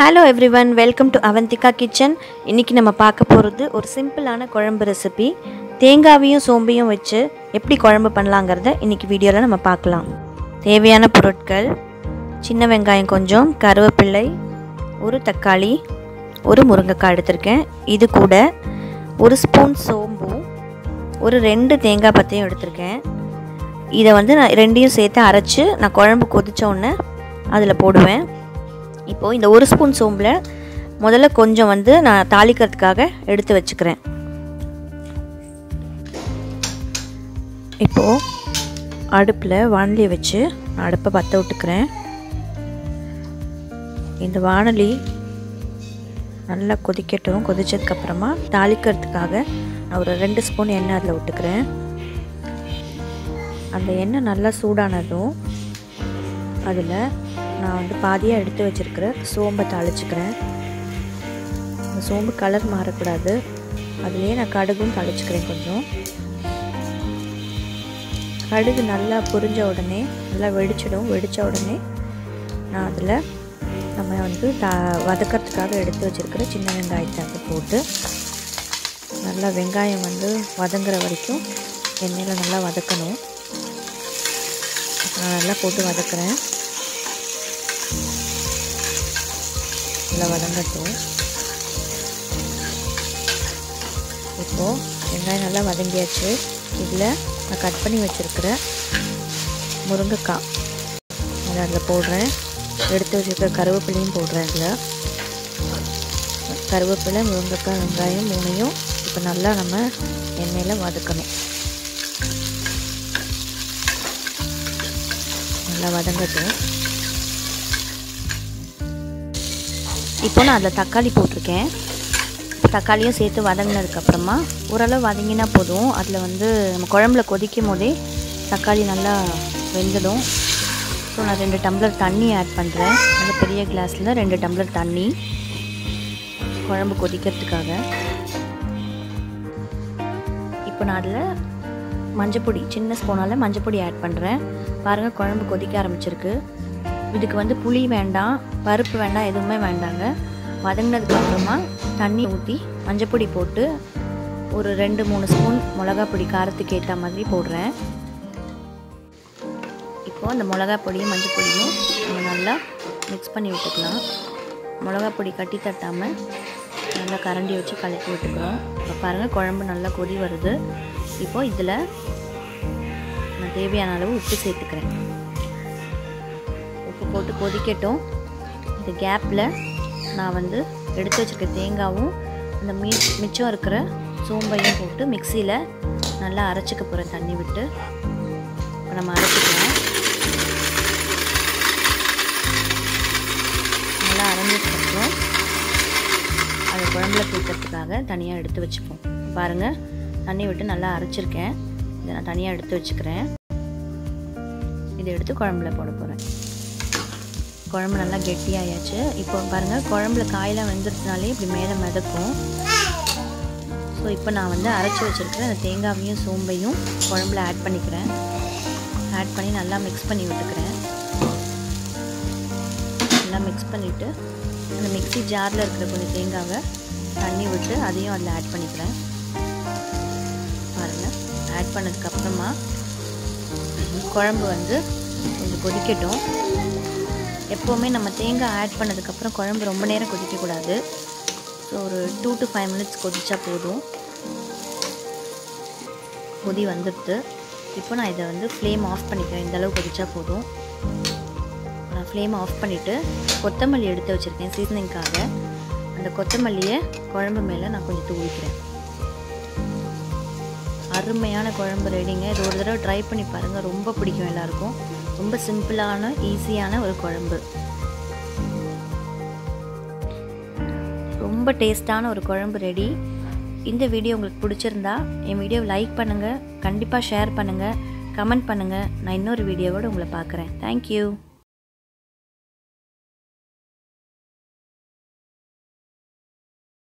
Hello everyone welcome to Avanthika kitchen இன்றைக்கி நம்ம பார்க்க போகிறது ஒரு சிம்பிளான குழம்பு ரெசிபி தேங்காவையும் சோம்பையும் வச்சு எப்படி குழம்பு பண்ணலாங்கிறத இன்றைக்கி வீடியோவில் நம்ம பார்க்கலாம். தேவையான பொருட்கள் சின்ன வெங்காயம் கொஞ்சம் கருவேப்பிள்ளை ஒரு தக்காளி ஒரு முருங்கைக்காய் எடுத்திருக்கேன். இது கூட ஒரு ஸ்பூன் சோம்பும் ஒரு ரெண்டு தேங்காய் பத்தையும் எடுத்திருக்கேன். இதை வந்து நான் ரெண்டையும் சேர்த்து அரைச்சி நான் குழம்பு கொதித்த உடனே அதில் போடுவேன். இப்போது இந்த ஒரு ஸ்பூன் சோம்பில் முதல்ல கொஞ்சம் வந்து நான் தாளிக்கிறதுக்காக எடுத்து வச்சுக்கிறேன். இப்போது அடுப்பில் வானலி வச்சு நான் அடுப்பை பற்ற விட்டுக்கிறேன். இந்த வானொலி நல்லா கொதிக்கட்டும். கொதித்ததுக்கப்புறமா தாளிக்கிறதுக்காக நான் ஒரு ரெண்டு ஸ்பூன் எண்ணெய் அதில் விட்டுக்கிறேன். அந்த எண்ணெய் நல்லா சூடானதும் அதில் நான் வந்து பாதியாக எடுத்து வச்சுருக்கேன் வச்சுருக்கிற சோம்பை தாளிச்சுக்கிறேன். இந்த சோம்பு கலர் மாறக்கூடாது. அதுலேயே நான் கடுகும் தாளிச்சுக்கிறேன் கொஞ்சம். கடுகு நல்லா புரிஞ்ச உடனே நல்லா வெடிச்சிடும். வெடித்த உடனே நான் அதில் நம்ம வந்து தா வதக்கிறதுக்காக எடுத்து வச்சுருக்கிற சின்ன வெங்காயத்தை அது போட்டு நல்லா வெங்காயம் வந்து வதங்குற வரைக்கும் எண்ணெயில் நல்லா வதக்கணும். நான் நல்லா போட்டு வதக்குறேன். நல்லா வதங்கட்டும். இப்போது வெங்காயம் நல்லா வதங்கியாச்சு. இதில் நான் கட் பண்ணி வச்சுருக்கிற முருங்கைக்காய். அதை அதில் போடுறேன். எடுத்து வச்சுருக்கிற கருவேப்பிலையும் போடுறேன் இதில். கருவேப்பிலை முருங்கைக்காய் வெங்காயம் மூணையும் இப்போ நல்லா நம்ம எண்ணெயில் வதக்கணும். நல்லா வதங்கட்டும். இப்போ நான் அதில் தக்காளி போட்டிருக்கேன். தக்காளியும் சேர்த்து வதங்கினதுக்கப்புறமா ஓரளவு வதங்கினா போதும். அதில் வந்து நம்ம குழம்புல கொதிக்கும் போதே தக்காளி நல்லா வெந்துடும். ஸோ நான் ரெண்டு டம்ளர் தண்ணி ஆட் பண்ணுறேன் அந்த பெரிய கிளாஸில் ரெண்டு டம்ளர் தண்ணி. குழம்பு கொதிக்கிறதுக்காக. இப்போ நான் அதில் மஞ்சப்பொடி சின்ன ஸ்பூனால் மஞ்சப்பொடி ஆட் பண்ணுறேன் பாருங்கள் குழம்பு கொதிக்க ஆரம்பிச்சிருக்கு. இதுக்கு வந்து புளி வேண்டாம் பருப்பு வேண்டாம் எதுவுமே வேண்டாங்க. வதங்கினதுக்கு அப்புறமா தண்ணி ஊற்றி மஞ்சப்பொடி போட்டு ஒரு ரெண்டு மூணு ஸ்பூன் மிளகா பொடி காரத்துக்கு ஏற்ற மாதிரி போடுறேன். இப்போது அந்த மிளகா பொடியும் மஞ்சள் பொடியும் நம்ம நல்லா மிக்ஸ் பண்ணி விட்டுக்கலாம். மிளகா பொடி கட்டி தட்டாமல் நல்லா கரண்டி வச்சு கலக்கி விட்டுக்கிறோம் இப்போ பாருங்கள் குழம்பு நல்லா கொதி வருது. இப்போது இதில் நான் தேவையான அளவு உப்பு சேர்த்துக்கிறேன். போட்டு கொதிக்கட்டும். இந்த கேப்பில் நான் வந்து எடுத்து வச்சுருக்க தேங்காவும் அந்த மீ மிச்சம் இருக்கிற சோம்பையும் போட்டு மிக்சியில் நல்லா அரைச்சிக்க போகிறேன் தண்ணி விட்டு. இப்போ நம்ம அரைச்சிக்கலாம். நல்லா அரைஞ்சதுக்கப்புறம் அதை குழம்புல தூக்கிறதுக்காக தனியாக எடுத்து வச்சுப்போம். பாருங்கள் தண்ணி விட்டு நல்லா அரைச்சிருக்கேன். இதை நான் தனியாக எடுத்து வச்சுக்கிறேன். இதை எடுத்து குழம்புல போட போகிறேன் குழம்பு நல்லா கெட்டியாயாச்சு. இப்போ பாருங்கள் குழம்புல காயெல்லாம் வெந்துருச்சுனாலே இப்படி மேலே மிதக்கும். ஸோ இப்போ நான் வந்து அரைச்சி வச்சுருக்கிறேன் அந்த தேங்காவையும் சோம்பையும் குழம்புல ஆட் பண்ணிக்கிறேன். ஆட் பண்ணி நல்லா மிக்ஸ் பண்ணி விட்டுக்கிறேன். நல்லா மிக்ஸ் பண்ணிவிட்டு அந்த மிக்ஸி ஜாரில் இருக்கிற கொஞ்சம் தேங்காவை தண்ணி விட்டு அதையும் அதில் ஆட் பண்ணிக்கிறேன். பாருங்கள் ஆட் பண்ணதுக்கப்புறமா குழம்பு வந்து கொஞ்சம் கொதிக்கட்டும். எப்போவுமே நம்ம தேங்காய் ஆட் பண்ணதுக்கப்புறம் குழம்பு ரொம்ப நேரம் கொதிக்கக்கூடாது. ஸோ ஒரு டூ டு ஃபைவ் மினிட்ஸ் கொதிச்சா போதும். கொதி வந்துடுது. இப்போ நான் இதை வந்து ஃப்ளேம் ஆஃப் பண்ணிக்கிறேன். இந்தளவு கொதிச்சா போதும். நான் ஃப்ளேம் ஆஃப் பண்ணிவிட்டு கொத்தமல்லி எடுத்து வச்சுருக்கேன் சீசனிங்க்காக அந்த கொத்தமல்லியை குழம்பு மேலே நான் கொஞ்சம் தூவிக்கிறேன். அருமையான குழம்பு ரெடிங்க இது ஒரு தடவை ட்ரை பண்ணி பாருங்கள் ரொம்ப பிடிக்கும் எல்லாருக்கும். ரொம்ப சிம்பிளான ஈஸியான ஒரு குழம்பு. ரொம்ப டேஸ்டான ஒரு குழம்பு ரெடி. இந்த வீடியோ உங்களுக்கு பிடிச்சிருந்தா என் வீடியோவை லைக் பண்ணுங்கள் கண்டிப்பாக ஷேர் பண்ணுங்கள் கமெண்ட் பண்ணுங்கள் நான் இன்னொரு வீடியோவோடு உங்களை பார்க்குறேன். தேங்க்யூ